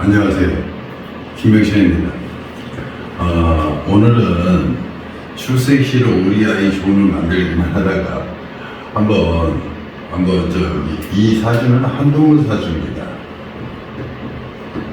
안녕하세요. 김명신입니다. 어, 오늘은 출생시로 우리 아이 조언을 만들기만 하다가 한번 한번 저기 이 사진은 한동훈 사진입니다.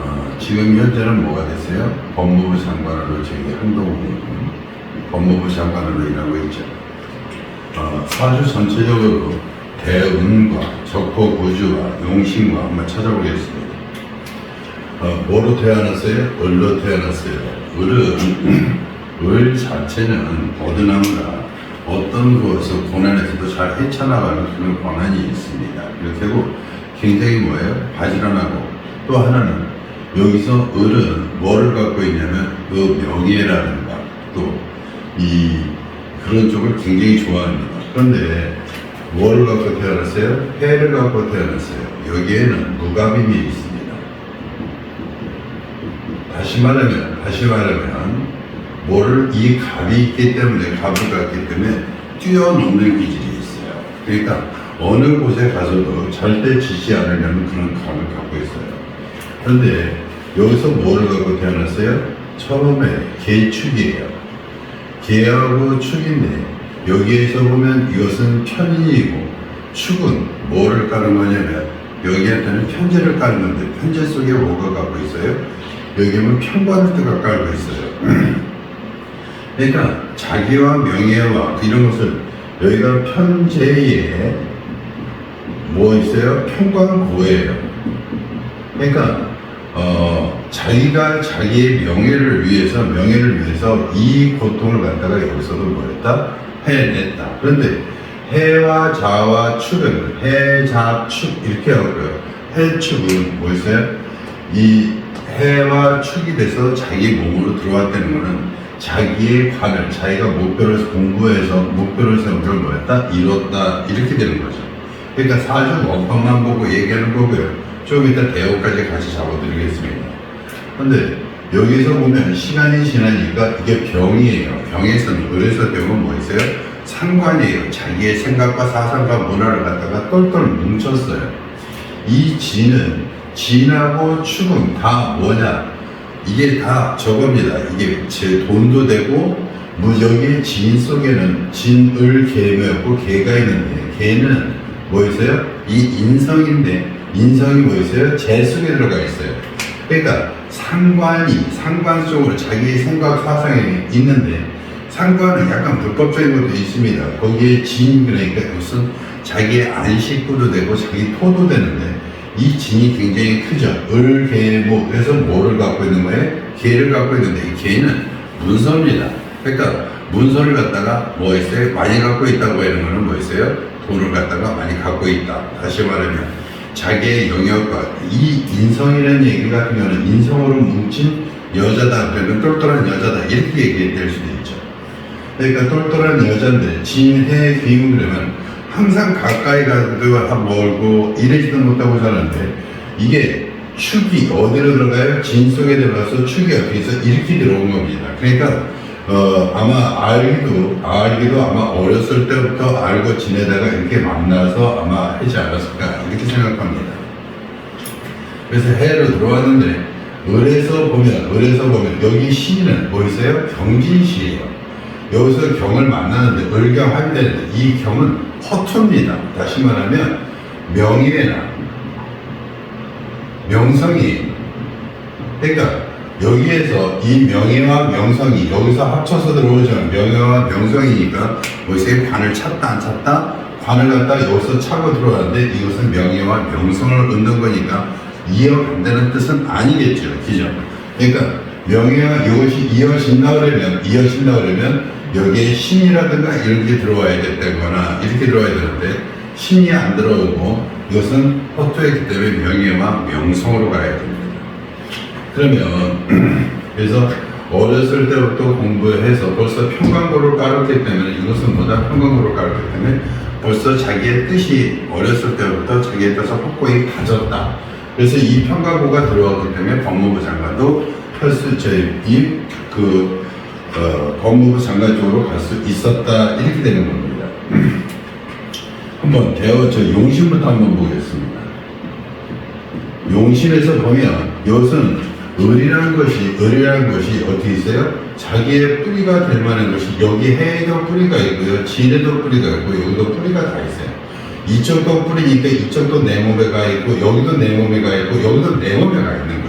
어, 지금 현재는 뭐가 됐어요? 법무부 장관으로 저기 한동훈 법무부 장관으로 일하고 있죠. 어, 사주 전체적으로 대운과 적포 구주와 용신과 한번 찾아보겠습니다. 어, 뭐로 태어났어요? 을로 태어났어요. 을은 을 자체는 어드나무라 어떤 것을 고난에서도 잘 헤쳐나가는 그런 권한이 있습니다. 이렇게 하고 굉장히 뭐예요? 바지런하고 또 하나는 여기서 을은 뭐를 갖고 있냐면 그 명예라든가 또이 그런 쪽을 굉장히 좋아합니다. 그런데 뭐를 갖고 태어났어요? 해를 갖고 태어났어요. 여기에는 무가빔이 있습니 다. 다시 말하면, 다시 말하면, 뭐를 이 갑이 있기 때문에, 갑을 갖기 때문에 뛰어넘는 기질이 있어요. 그러니까 어느 곳에 가서도 절대 지지 않으려는 그런 갑을 갖고 있어요. 그런데 여기서 뭐를 갖고 태어났어요? 처음에 개축이에요. 개하고 축인데 여기에서 보면 이것은 편인이고 축은 뭐를 까는 거냐면 여기한테는 편제를 까는 건데 편제 속에 뭐가 갖고 있어요? 여기는 편관을 뜨가 깔고 있어요. 그러니까 자기와 명예와 이런 것을 여기가 편제에 뭐 있어요? 편관고예요. 그러니까 어, 자기가 자기의 명예를 위해서 명예를 위해서 이 고통을 갖다가 여기서도 뭐였다 해냈다. 그런데 해와 자와 축은 해자축 이렇게 하고요. 해축은 뭐였어요? 이 해와 축이 돼서 자기 몸으로 들어왔다는 거는 자기의 관을 자기가 목표를 공부해서 목표를 세운 걸 뭐였다 이뤘다 이렇게 되는 거죠. 그러니까 사주 원판만 보고 얘기하는 거고요. 좀 이따 대우까지 같이 잡아드리겠습니다. 근데 여기서 보면 시간이 지나니까 이게 병이에요. 병에서는 그래서 병은 뭐 있어요? 상관이에요. 자기의 생각과 사상과 문화를 갖다가 똘똘 뭉쳤어요. 이 진은 진하고 축은 다 뭐냐? 이게 다 저겁니다. 이게 제 돈도 되고 뭐 여기 진 속에는 진을 개였고 개가 있는데 개는 뭐 있어요? 이 인성인데 인성이 뭐 있어요? 재 속에 들어가 있어요. 그러니까 상관이 상관 속으로 자기의 생각 사상이 있는데 상관은 약간 불법적인 것도 있습니다. 거기에 진 그러니까 무슨 자기의 안식구도 되고 자기 토도 되는데 이 진이 굉장히 크죠. 을, 개, 모. 그래서 뭐를 갖고 있는 거예요? 개를 갖고 있는데 이 개는 문서입니다. 그러니까 문서를 갖다가 뭐 있어요? 많이 갖고 있다고 하는 거는 뭐 있어요? 돈을 갖다가 많이 갖고 있다. 다시 말하면 자기의 영역과 이 인성이라는 얘기 같은 경우는 인성으로 뭉친 여자다 그러면 똘똘한 여자다 이렇게 얘기될 수도 있죠. 그러니까 똘똘한 여자인데 진해 귀임 그러면 항상 가까이 가도 한 멀고 이러지도 못하고 사는데 이게 축이 어디로 들어가요? 진 속에 들어가서 축이 어디서 이렇게 들어온 겁니다. 그러니까 어, 아마 알기도 알기도 아마 어렸을 때부터 알고 지내다가 이렇게 만나서 아마 하지 않았을까 이렇게 생각합니다. 그래서 해로 들어왔는데 을에서 보면 을에서 보면 여기 시는 뭐 있어요? 경진시예요. 여기서 경을 만나는데 을경 합되는데 이 경은 허투입니다. 다시 말하면 명예나 명성이 그러니까 여기에서 이 명예와 명성이 여기서 합쳐서 들어오죠. 명예와 명성이니까 뭐세 관을 찾다 안 찾다 관을 갖다 여기서 차고 들어왔는데 이것은 명예와 명성을 얻는 거니까 이어간다는 뜻은 아니겠죠. 그죠? 그러니까 명예가 이것이 이어진다 그러면 이어진다 그러면 여기에 신이라든가 이런 게 들어와야 됐다거나 이렇게 들어와야 되는데 신이 안 들어오고 이것은 허투했기 때문에 명예와 명성으로 가야 됩니다. 그러면 그래서 어렸을 때부터 공부해서 벌써 평강고를 깔았기 때문에 이것은 뭐다 평강고를 깔았기 때문에 벌써 자기의 뜻이 어렸을 때부터 자기의 뜻을 확고히 가졌다. 그래서 이 평강고가 들어왔기 때문에 법무부 장관도 할수 저희 그 어, 법무부 장관 쪽으로 갈 수 있었다 이렇게 되는 겁니다. 한번 대어 저 용신부터 한번 보겠습니다. 용신에서 보면 이것은 을이라는 것이 을이라는 것이 어떻게 있어요? 자기의 뿌리가 될 만한 것이 여기 해에도 뿌리가 있고요, 진에도 뿌리가 있고 여기도 뿌리가 다 있어요. 이쪽도 뿌리니까 이쪽도 내 몸에 가 있고 여기도 내 몸에 가 있고 여기도 내 몸에 가 있는 거예요.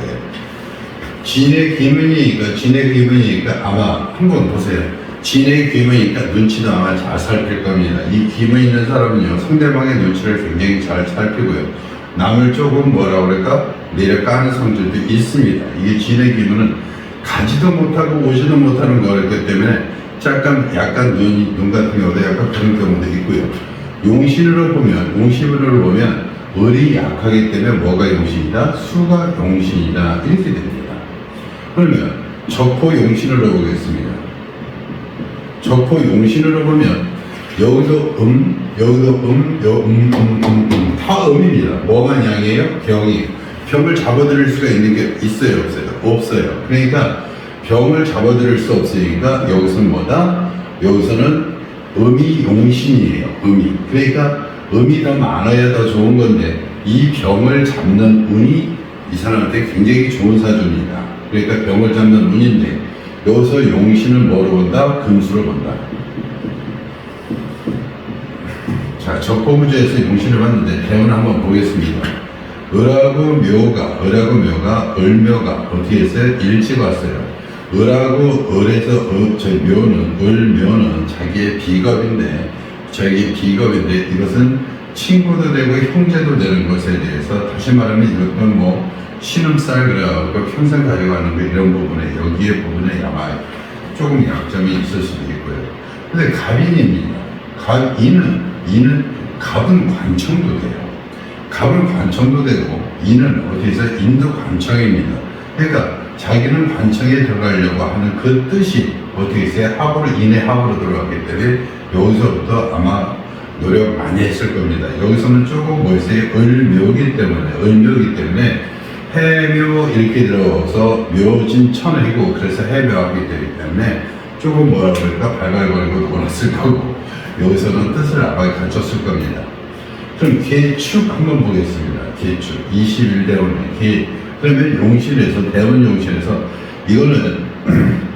진의 기문이니까 진의 기문이니까 아마 한번 보세요. 진의 기문이니까 눈치도 아마 잘 살필 겁니다. 이 기문 있는 사람은요 상대방의 눈치를 굉장히 잘 살피고요. 남을 조금 뭐라 그럴까 내려가는 성질도 있습니다. 이게 진의 기문은 가지도 못하고 오지도 못하는 거였기 때문에 약간 약간 눈, 눈 같은 경우도 약간 그런 경우도 있고요. 용신으로 보면 용신으로 보면 을이 약하기 때문에 뭐가 용신이다? 수가 용신이다 이렇게 됩니다. 그러면 적포 용신으로 보겠습니다. 적포 용신으로 보면 여기도 음, 여기도 음, 여 음, 음, 음, 음. 다 음입니다. 뭐만 양이에요? 병이. 병을 잡아들일 수가 있는 게 있어요, 없어요? 없어요. 그러니까 병을 잡아들일 수 없으니까 여기서는 뭐다? 여기서는 음이 용신이에요. 음이. 그러니까 음이 더 많아야 더 좋은 건데 이 병을 잡는 운이 이 사람한테 굉장히 좋은 사주입니다. 그러니까 병을 잡는 운인데 여기서 용신을 뭐로 본다? 금수로 본다. 자, 적포무제에서 용신을 봤는데 대운을 한번 보겠습니다. 을하고 묘가, 을하고 묘가, 을묘가 어떻게 했어요? 일찍 왔어요. 을하고 을에서 을, 저 묘는, 을묘는 자기의 비겁인데, 자기 비겁인데 이것은 친구도 되고 형제도 되는 것에 대해서 다시 말하면 이것은 뭐 신음살 그래갖고 평생 가져가는 거 이런 부분에 여기에 부분에 아마 조금 약점이 있을 수도 있고요. 근데 갑인입니다. 갑, 이는, 이는 갑은 관청도 돼요. 갑은 관청도 되고 이는 어디서 인도 관청입니다. 그러니까 자기는 관청에 들어가려고 하는 그 뜻이 어떻게 있어요? 합으로 인의 합으로 들어갔기 때문에 여기서부터 아마 노력 많이 했을 겁니다. 여기서는 조금 뭐였어요? 을묘기 때문에 을묘기 때문에 해묘 이렇게 들어서 묘진 천이고 그래서 해묘하기 되기 때문에 조금 뭐라 그럴까 발발거리고 놀았을 거고 여기서는 뜻을 아마 갖췄을 겁니다. 그럼 개축 한번 보겠습니다. 개축 21대원의 개 그러면 용신에서 대원 용신에서 이거는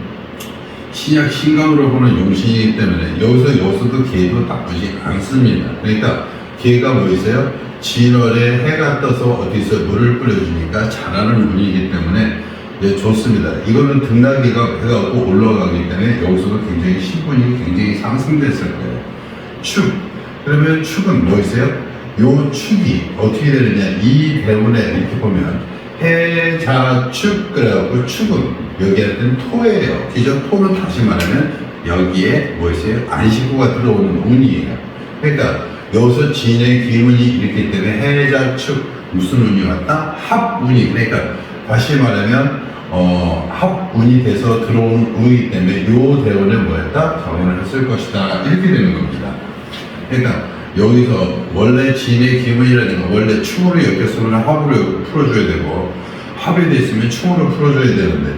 신약 신강으로 보는 용신이기 때문에 여기서 여기서도 개도 나쁘지 않습니다. 그러니까 개가 뭐 있어요? 진월에 해가 떠서 어디서 물을 뿌려주니까 자라는 운이기 때문에 네, 좋습니다. 이거는 등락기가 해갖고 올라가기 때문에 여기서도 굉장히 신분이 굉장히 상승됐을 거예요. 축. 그러면 축은 뭐 있어요? 요 축이 어떻게 되느냐. 이 대문에 이렇게 보면 해자축 그래갖고 축은 여기한테는 토예요. 기존 토는 다시 말하면 여기에 뭐 있어요? 안식구가 들어오는 운이에요. 그러니까 여기서 진의 기운이 있기 때문에 해자 축 무슨 운이 왔다? 합운이 그러니까 다시 말하면 어, 합운이 돼서 들어온 운이기 때문에 요 대원에 뭐였다? 결혼을 했을 것이다. 이렇게 되는 겁니다. 그러니까 여기서 원래 진의 기분이라는 건 원래 충으로 엮였으면 합으로 풀어줘야 되고 합이 됐으면 충으로 풀어줘야 되는데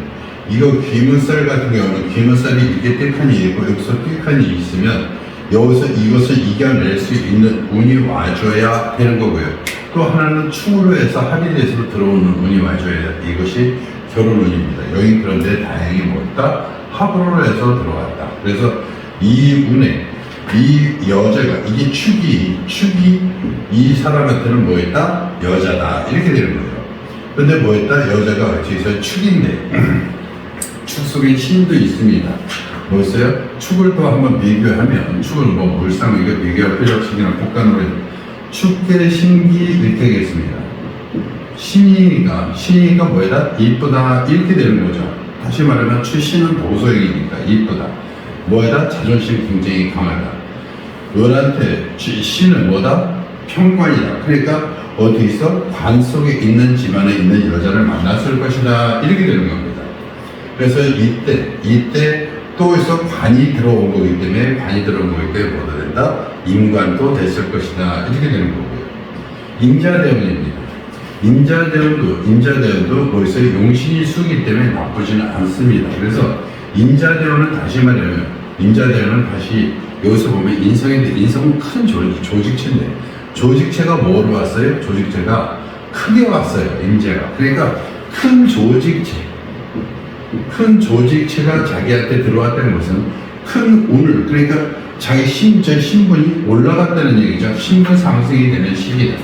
이거 기문살 같은 경우는 기문살이 이렇게 띠칸이 있고 여기서 띠칸이 있으면 여기서 이것을 이겨낼 수 있는 운이 와줘야 되는 거고요. 또 하나는 충으로 해서 합이 돼서 들어오는 운이 와줘야 돼. 이것이 결혼 운입니다. 여기 그런데 다행히 뭐였다? 합으로 해서 들어왔다. 그래서 이 운에 이 여자가 이게 축이 축이 이 사람한테는 뭐였다 여자다 이렇게 되는 거예요. 근데 뭐였다 여자가 어찌서 축인데 축 속에 신도 있습니다. 뭐였어요? 축을 또 한번 비교하면 축을 뭐 물상 이거 비교 필요식이나 복간으로 축계 신기 이렇게 하겠습니다. 신이니까 신이니까 뭐다 이쁘다 이렇게 되는 거죠. 다시 말하면 출신은 도소형이니까 이쁘다. 뭐에다 자존심 굉장히 강하다. 을한테 신은 뭐다? 평관이다. 그러니까 어디 있어? 관 속에 있는 집안에 있는 여자를 만났을 것이다. 이렇게 되는 겁니다. 그래서 이때, 이때 또 있어 관이 들어온 거기 때문에 관이 들어온 거기 때문에 뭐가 된다? 임관도 됐을 것이다. 이렇게 되는 거고요. 임자대운입니다. 임자대운도, 임자대운도 뭐 있어요? 용신이 수기 때문에 나쁘지는 않습니다. 그래서 임자대운은 다시 말하면, 임자대운은 다시 여기서 보면 인성인데 인성은 큰 조, 조직체인데 조직체가 뭐로 왔어요? 조직체가 크게 왔어요, 임재가. 그러니까 큰 조직체, 큰 조직체가 자기한테 들어왔다는 것은 큰 운을, 그러니까 자기 신, 저 신분이 올라갔다는 얘기죠. 신분 상승이 되는 시기다.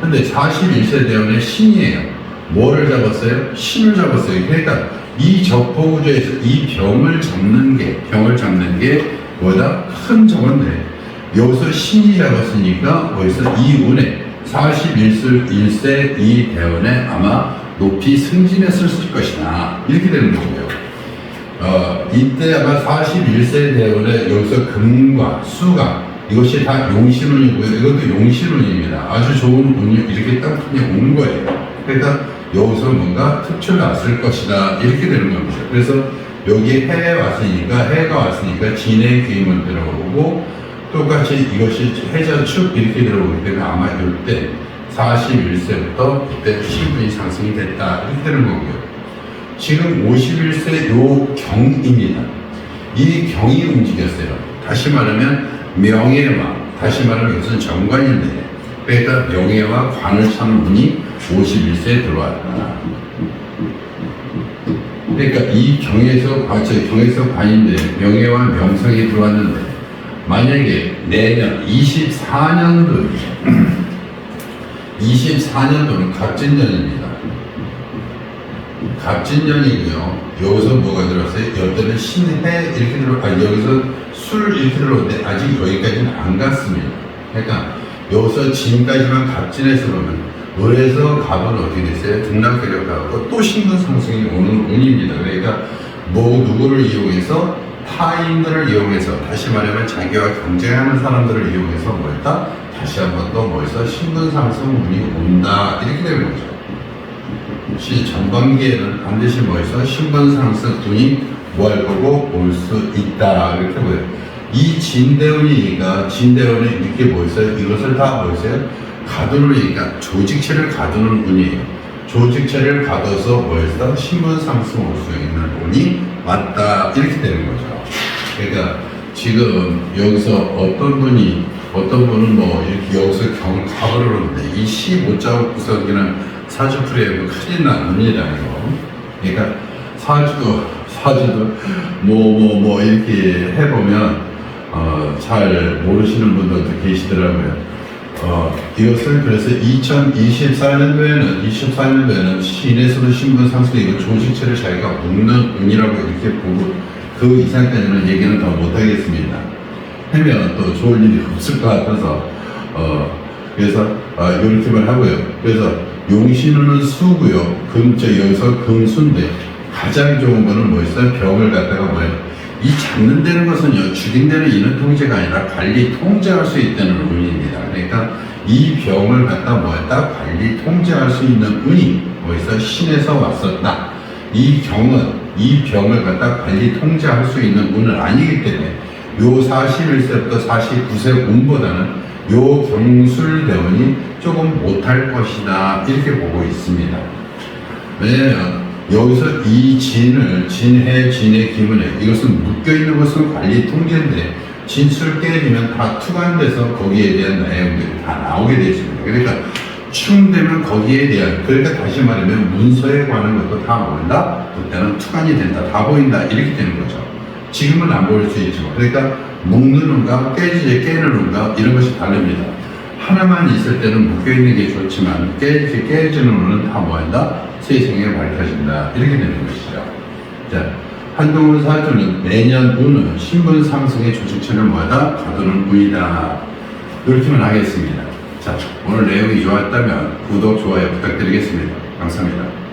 근데 41세 대원의 신이에요. 뭐를 잡았어요? 신을 잡았어요. 그러니까 이 적포구조에서 이 병을 잡는 게, 병을 잡는 게 뭐다? 큰 적인데, 여기서 신이 잡았으니까, 어디서 이 운에 41세 이 대원에 아마 높이 승진했을 것이다. 이렇게 되는 거고요. 어, 이때 아마 41세 대원에 여기서 금과 수가 이것이 다 용신운이고요. 이것도 용신운입니다. 아주 좋은 운이 이렇게 딱 그냥 온 거예요. 그러니까 여기서 뭔가 특출 났을 것이다. 이렇게 되는 겁니다. 그래서 여기 해에 왔으니까 해가 왔으니까 진의 기임을 들어오고 똑같이 이것이 해자축 이렇게 들어오기 때문에 아마 이때 41세부터 그때 신분이 상승이 됐다. 이렇게 되는 거고요. 지금 51세 요 경입니다. 이 경이 움직였어요. 다시 말하면 명예와 다시 말하면 이것은 정관인데 그러니까 명예와 관을 찾는 분이 51세에 들어왔다. 그러니까 이 경에서 아, 저 경에서 관인데 명예와 명성이 들어왔는데 만약에 내년 24년도 24년도는 갑진년입니다. 갑진년이고요. 여기서 뭐가 들어왔어요? 여기는 신해 이렇게 들어, 아 여기서 술 이렇게 들어오는데 아직 여기까지는 안 갔습니다. 그러니까 여기서 지금까지만 갑진에서 보면 을에서 갑은 어떻게 됐어요? 등락계력 가고 또 신분 상승이 오는 운입니다. 그러니까 뭐 누구를 이용해서 타인들을 이용해서 다시 말하면 자기와 경쟁하는 사람들을 이용해서 뭐 했다? 다시 한번더 뭐해서 신분 상승 운이 온다 이렇게 되는 거죠. 시 전반기에는 반드시 뭐해서 신분 상승 운이 뭐할 거고 올 수 있다 이렇게 보여요. 이 진대운이니까 진대운이 이렇게 뭐였어요? 이것을 다 뭐였어요? 가두니까 조직체를 가두는 운이에요. 조직체를 가둬서 뭐였어? 신분 상승 올 수 있는 운이 왔다 이렇게 되는 거죠. 그러니까 지금 여기서 어떤 분이 어떤 분은 뭐 이렇게 여기서 경 갑을 오는데 이시못 잡고서 그냥 사주풀이에 큰일 납니다 이거. 그러니까 사주도 사주도 뭐뭐 뭐 이렇게 해보면 어, 잘 모르시는 분들도 계시더라고요. 어, 이것을 그래서 2024년도에는 24년도에는 시내에서도 신분 상승 이거 조직체를 자기가 묶는 운이라고 이렇게 보고 그 이상까지는 얘기는 더 못하겠습니다. 하면 또 좋을 일이 없을 것 같아서 어, 그래서 아, 이렇게만 하고요. 그래서 용신우는 수고요. 금저 여기서 금수인데 가장 좋은 거는 뭐였어요? 병을 갖다가 뭐예요? 이 잡는 데는 것은요 죽인 데는 인원 통제가 아니라 관리 통제할 수 있다는 운입니다. 그러니까 이 병을 갖다 뭐였다 관리 통제할 수 있는 운이 어디서 신에서 왔었다. 이 경은 이 병을 갖다 관리 통제할 수 있는 운은 아니기 때문에 요 41세부터 49세 운보다는 요 경술대원이 조금 못할 것이다 이렇게 보고 있습니다. 왜냐면 여기서 이 진을 진해 진의 기문에 이것은 묶여 있는 것은 관리 통제인데 진술 깨지면 다 투관돼서 거기에 대한 내용들이 다 나오게 되어 있습니다. 그러니까 충되면 거기에 대한 그러니까 다시 말하면 문서에 관한 것도 다 모른다. 그때는 투관이 된다. 다 보인다. 이렇게 되는 거죠. 지금은 안 보일 수 있지만 그러니까 묶는 운과 깨지지 깨는 운과 이런 것이 다릅니다. 하나만 있을 때는 묶여 있는 게 좋지만 깨지 깨지는 운은 다 뭐한다? 세상에 밝혀진다. 이렇게 되는 것이죠. 자, 한동훈 사주는 내년 운은 신분 상승의 조직체를 뭐하다? 가두는 운이다. 이렇게만 하겠습니다. 자, 오늘 내용이 좋았다면 구독, 좋아요 부탁드리겠습니다. 감사합니다.